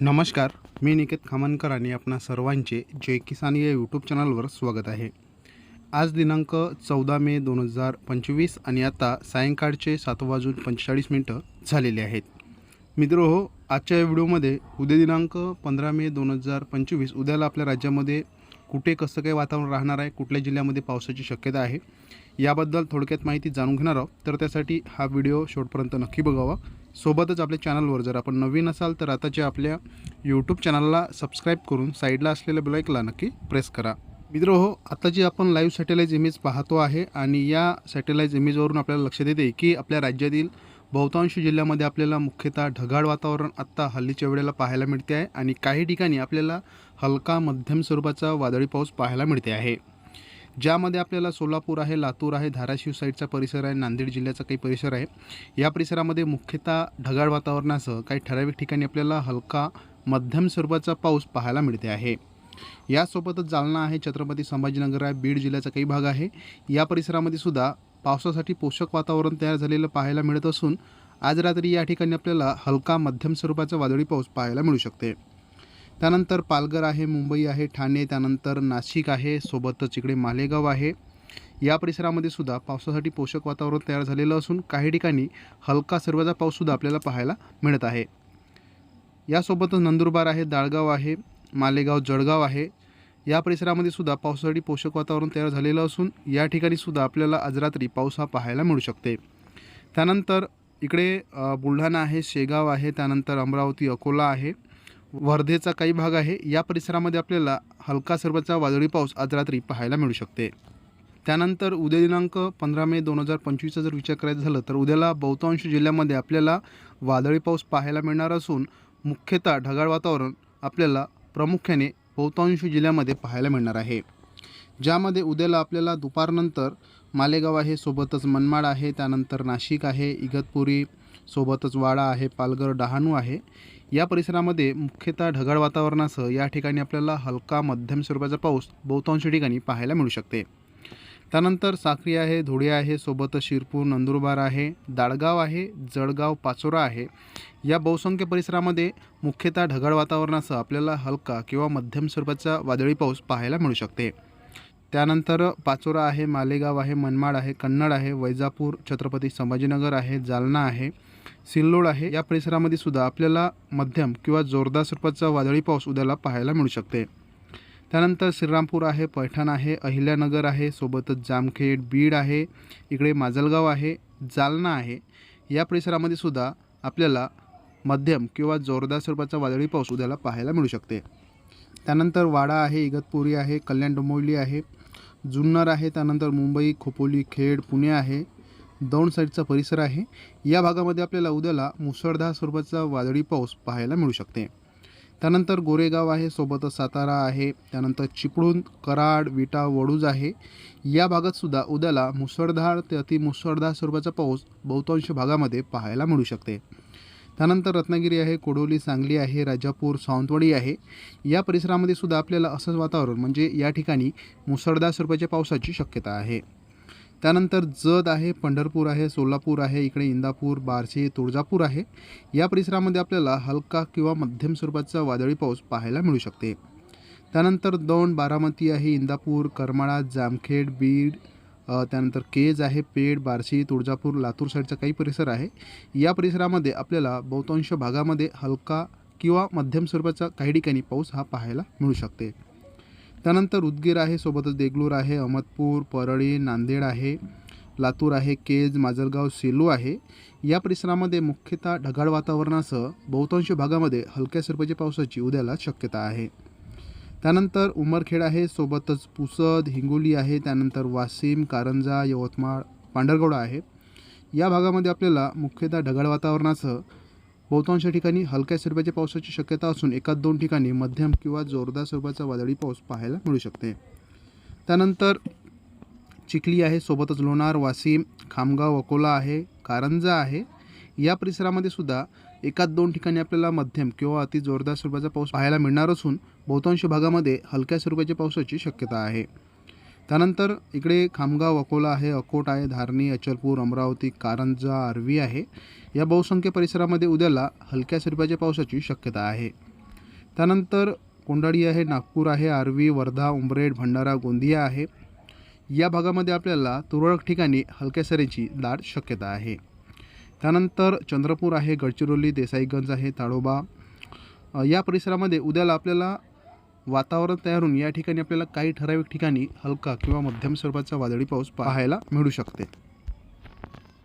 नमस्कार मी निकेत खामनकर आणि आपणा सर्वांचे जय किसान या यूट्यूब चॅनलवर स्वागत आहे. आज दिनांक चौदा मे दोन हजार पंचवीस आणि आता सायंकाळचे सात वाजून पंचेचाळीस मिनटं झालेले आहेत. मित्र हो आजच्या या व्हिडिओमध्ये उद्या दिनांक पंधरा मे दोन हजार पंचवीस उद्याला आपल्या राज्यामध्ये कुठे कसं काय वातावरण राहणार आहे कुठल्या जिल्ह्यामध्ये पावसाची शक्यता आहे याबद्दल थोडक्यात माहिती जाणून घेणार आहोत. तर त्यासाठी हा व्हिडिओ शेवटपर्यंत नक्की बघावा. सोबतच आपल्या चॅनलवर जर आपण नवीन असाल तर आताच्या आपल्या यूट्यूब चॅनलला सबस्क्राईब करून साईडला असलेल्या बेलायकला नक्की प्रेस करा. मित्र हो आता जी आपण लाईव्ह सॅटेलाईज इमेज पाहतो आहे आणि या सॅटेलाईज इमेजवरून आपल्याला लक्षात येते की आपल्या राज्यातील बहुतांश जिल्ह्यामध्ये आपल्याला मुख्यतः ढगाळ वातावरण आत्ता हल्लीच्या वेळेला पाहायला मिळते आहे आणि काही ठिकाणी आपल्याला हलका मध्यम स्वरूपाचा वादळी पाऊस पाहायला मिळते आहे. ज्यामध्ये आपल्याला सोलापूर आहे लातूर आहे धाराशिव साईडचा परिसर आहे नांदेड जिल्ह्याचा काही परिसर आहे. या परिसरामध्ये मुख्यतः ढगाळ वातावरणासह काही ठराविक ठिकाणी आपल्याला हलका मध्यम स्वरूपाचा पाऊस पाहायला मिळते आहे. यासोबतच जालना आहे छत्रपती संभाजीनगर आहे बीड जिल्ह्याचा काही भाग आहे. या परिसरामध्ये सुद्धा पावसासाठी पोषक वातावरण तयार झालेलं पाहायला मिळत असून आज रात्री या ठिकाणी आपल्याला हलका मध्यम स्वरूपाचा वादळी पाऊस पाहायला मिळू शकते. त्यानंतर पालघर आहे मुंबई आहे ठाणे त्यानंतर नाशिक आहे सोबतच इकडे मालेगाव आहे. या परिसरामध्ये सुद्धा पावसासाठी पोषक वातावरण तयार झालेलं असून काही ठिकाणी हलका सर्वचा पाऊससुद्धा आपल्याला पाहायला मिळत आहे. यासोबतच नंदुरबार आहे दाळगाव आहे मालेगाव जळगाव आहे. या परिसरामध्ये सुद्धा पावसासाठी पोषक वातावरण तयार झालेलं असून या ठिकाणी सुद्धा आपल्याला आज रात्री पाऊस हा पाहायला मिळू शकते. त्यानंतर इकडे बुलढाणा आहे शेगाव आहे त्यानंतर अमरावती अकोला आहे. वर्धेचा काही भाग आहे. या परिसरामध्ये आपल्याला हलका स्वरूपाचा वादळी पाऊस आज रात्री पाहायला मिळू शकते. त्यानंतर उद्या दिनांक पंधरा मे दोन हजार पंचवीसचा जर विचार करायचा झालं तर उद्याला बहुतांश जिल्ह्यामध्ये आपल्याला वादळी पाऊस पाहायला मिळणार असून मुख्यतः ढगाळ वातावरण आपल्याला प्रामुख्याने बहुतांश जिल्ह्यामध्ये पाहायला मिळणार आहे. ज्यामध्ये उद्याला आपल्याला दुपारनंतर मालेगाव आहे सोबतच मनमाड आहे त्यानंतर नाशिक आहे इगतपुरी सोबतच वाडा आहे पालघर डहाणू आहे. या परिसरामध्ये मुख्यतः ढगाळ वातावरणासह या ठिकाणी आपल्याला हलका मध्यम स्वरूपाचा पाऊस बहुतांश ठिकाणी पाहायला मिळू शकते. त्यानंतर साक्री आहे धुळे आहे सोबतच शिरपूर नंदुरबार आहे दाळगाव आहे जळगाव पाचोरा आहे. या बहुसंख्य परिसरामध्ये मुख्यतः ढगाळ वातावरणासह आपल्याला हलका किंवा मध्यम स्वरूपाचा वादळी पाऊस पाहायला मिळू शकते. त्यानंतर पाचोरा आहे मालेगाव आहे मनमाड आहे कन्नड आहे वैजापूर छत्रपती संभाजीनगर आहे जालना आहे. सिल्लोड आहे. या परिसरामध्ये सुद्धा आपल्याला मध्यम किंवा जोरदार स्वरूपाचा वादळी पाऊस उद्याला पाहायला मिळू शकते. त्यानंतर श्रीरामपूर आहे पैठण आहे अहिल्यानगर आहे सोबतच जामखेड बीड आहे इकडे माजलगाव आहे जालना आहे. या परिसरामध्ये सुद्धा आपल्याला मध्यम किंवा जोरदार स्वरूपाचा वादळी पाऊस उद्याला पाहायला मिळू शकते. त्यानंतर वाडा आहे इगतपुरी आहे कल्याण डोंबिवली आहे जुन्नर आहे त्यानंतर मुंबई खोपोली खेड पुणे आहे. दौंड साईडचा परिसर आहे. या भागामध्ये आपल्याला उद्याला मुसळधार स्वरूपाचा वादळी पाऊस पाहायला मिळू शकते. त्यानंतर गोरेगाव आहे सोबतच सातारा आहे त्यानंतर चिपळूण कराड विटा वडूज आहे. या भागातसुद्धा उद्याला मुसळधार ते अतिमुसळधार स्वरूपाचा पाऊस बहुतांश भागामध्ये पाहायला मिळू शकते. त्यानंतर रत्नागिरी आहे कोडोली सांगली आहे राजापूर सावंतवाडी आहे. या परिसरामध्ये सुद्धा आपल्याला असंच वातावरण म्हणजे या ठिकाणी मुसळधार स्वरूपाच्या पावसाची शक्यता आहे. त्यानंतर जत आहे पंढरपूर आहे सोलापूर आहे इकडे इंदापूर बार्शी तुळजापूर आहे. या परिसरामध्ये आपल्याला हलका किंवा मध्यम स्वरूपाचा वादळी पाऊस पाहायला मिळू शकते. त्यानंतर दौंड बारामती आहे इंदापूर करमाळा जामखेड बीड त्यानंतर केज आहे पेड बार्शी तुळजापूर लातूर साईडचा काही परिसर आहे. या परिसरामध्ये आपल्याला बहुतांश भागामध्ये हलका किंवा मध्यम स्वरूपाचा काही ठिकाणी पाऊस हा पाहायला मिळू शकते. त्यानंतर उदगीर आहे सोबतच देगलूर आहे अहमदपूर परळी नांदेड आहे लातूर आहे केज माजलगाव सेलू आहे. या परिसरामध्ये मुख्यतः ढगाळ वातावरणासह बहुतांश भागामध्ये हलक्या स्वरूपाच्या पावसाची उद्याला शक्यता आहे. त्यानंतर उमरखेड आहे सोबतच पुसद हिंगोली आहे त्यानंतर वाशिम कारंजा यवतमाळ पांढरगौडा आहे. या भागामध्ये आपल्याला मुख्यतः ढगाळ वातावरणासह बहुतांश ठिकाणी हलक्या स्वरूपाच्या पावसाची शक्यता असून एकाच दोन ठिकाणी मध्यम किंवा जोरदार स्वरूपाचा वादळी पाऊस पाहायला मिळू शकते. त्यानंतर चिखली आहे सोबतच लोणार वाशिम खामगाव अकोला आहे कारंजा आहे. या परिसरामध्ये सुद्धा एकाच दोन ठिकाणी आपल्याला मध्यम किंवा अति जोरदार स्वरूपाचा पाऊस पाहायला मिळणार असून बहुतांश भागामध्ये हलक्या स्वरूपाच्या पावसाची शक्यता आहे. त्यानंतर इकडे खामगाव अकोला आहे अकोट आहे धारणी अचलपूर अमरावती कारंजा आर्वी आहे. या बहुसंख्य परिसरामध्ये उद्याला हलक्या स्वरूपाच्या पावसाची शक्यता आहे. त्यानंतर कोंडाळी आहे नागपूर आहे आर्वी वर्धा उंबरेड भंडारा गोंदिया आहे. या भागामध्ये आपल्याला तुरळक ठिकाणी हलक्या सरीची दाट शक्यता आहे. त्यानंतर चंद्रपूर आहे गडचिरोली देसाईगंज आहे ताडोबा. या परिसरामध्ये उद्याला आपल्याला वातावरण तयार होऊन या ठिकाणी आपल्याला काही ठराविक ठिकाणी हलका किंवा मध्यम स्वरूपाचा वादळी पाऊस पाहायला मिळू शकते.